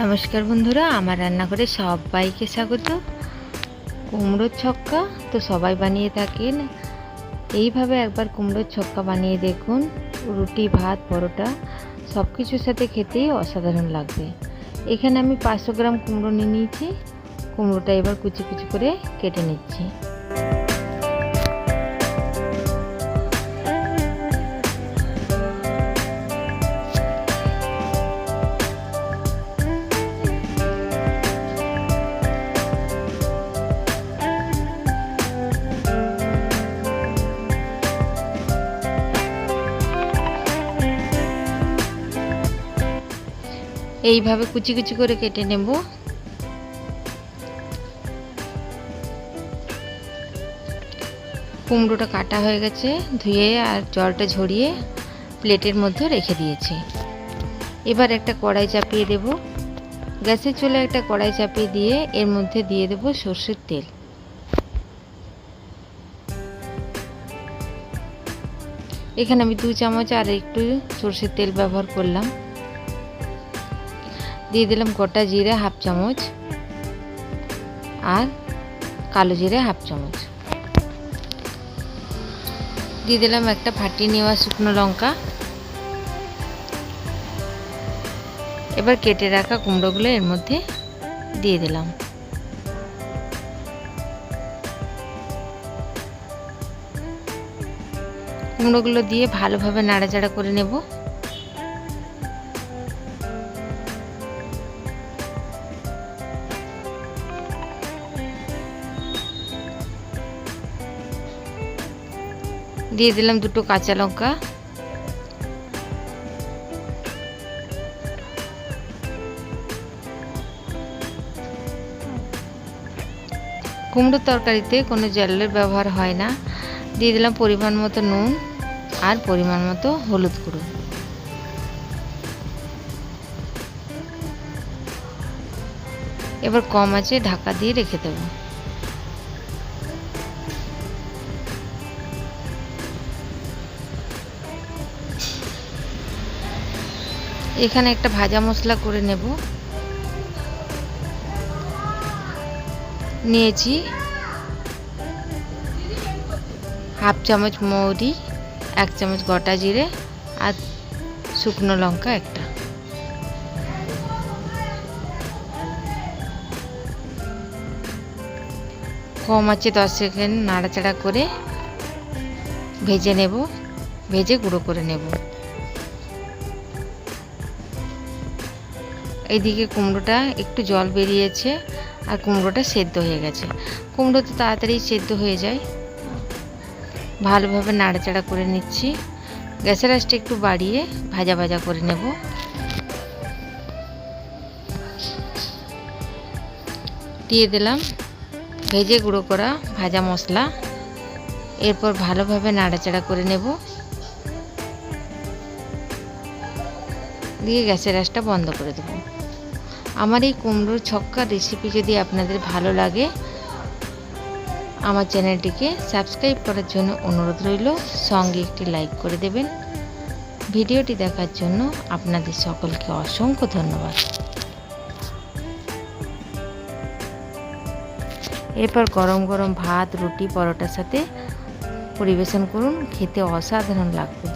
নমস্কার বন্ধুরা, আমার রান্নাঘরে সবাইকে স্বাগত। কুমড়োর ছক্কা তো সবাই বানিয়ে থাকেন। এইভাবে একবার কুমড়োর ছক্কা বানিয়ে দেখুন। রুটি, ভাত, পরোটা সব কিছুর সাথে খেতেই অসাধারণ লাগবে। এখানে আমি পাঁচশো গ্রাম কুমড়ো নিয়ে নিয়েছি। কুমড়োটা এবার কুচি কুচি করে কেটে নিচ্ছি। এইভাবে কুচি কুচি করে কেটে নেব। কুমড়োটা কাটা হয়ে গেছে, ধুয়ে আর জলটা ঝরিয়ে প্লেটের মধ্যে রেখে দিয়েছি। এবার একটা কড়াই চাপিয়ে দেব। গ্যাসের চুলে একটা কড়াই চাপিয়ে দিয়ে এর মধ্যে দিয়ে দেব সর্ষের তেল। এখানে আমি দু চামচ আর একটু সর্ষের তেল ব্যবহার করলাম। দিয়ে দিলাম গোটা জিরে হাফ চামচ আর কালো জিরে হাফ চামচ। দিয়ে দিলাম একটা ফাটিয়ে নেওয়া শুকনো লঙ্কা। এবার কেটে রাখা কুমড়োগুলো এর মধ্যে দিয়ে দিলাম। কুমড়োগুলো দিয়ে ভালোভাবে নাড়াচাড়া করে নেব। দিয়ে দিলাম দুটো কাঁচা লঙ্কা। কুমড়োর তরকারিতে কোনো জলের ব্যবহার হয় না। দিয়ে দিলাম পরিমাণ মতো নুন আর পরিমাণ মতো হলুদ গুঁড়ো। এবার কম আছে ঢাকা দিয়ে রেখে দেবো। এখানে একটা ভাজা মশলা করে নেব। নিয়েছি হাফ চামচ মৌরি, এক চামচ গোটা জিরে আর শুকনো লঙ্কা একটা। কম আছে দশ সেকেন্ড নাড়াচাড়া করে ভেজে নেব, ভেজে গুঁড়ো করে নেব। এইদিকে কুমড়োটা একটু জল বেরিয়েছে আর কুমড়োটা সেদ্ধ হয়ে গেছে। কুমড়ো তো তাড়াতাড়ি সেদ্ধ হয়ে যায়। ভালোভাবে নাড়াচাড়া করে নিচ্ছি। গ্যাসের আঁচটা একটু বাড়িয়ে ভাজা ভাজা করে নেব। দিয়ে দিলাম ভেজে গুঁড়ো করা ভাজা মশলা। এরপর ভালোভাবে নাড়াচাড়া করে নেব। দিয়ে গ্যাসের আঁচটা বন্ধ করে দেবো। আমার এই কুমড়োর ছক্কা রেসিপি যদি আপনাদের ভালো লাগে, আমার চ্যানেলটিকে সাবস্ক্রাইব করার জন্য অনুরোধ রইল, সঙ্গে একটি লাইক করে দেবেন। ভিডিওটি দেখার জন্য আপনাদের সকলকে অসংখ্য ধন্যবাদ। এরপর গরম গরম ভাত, রুটি, পরোটার সাথে পরিবেশন করুন, খেতে অসাধারণ লাগবে।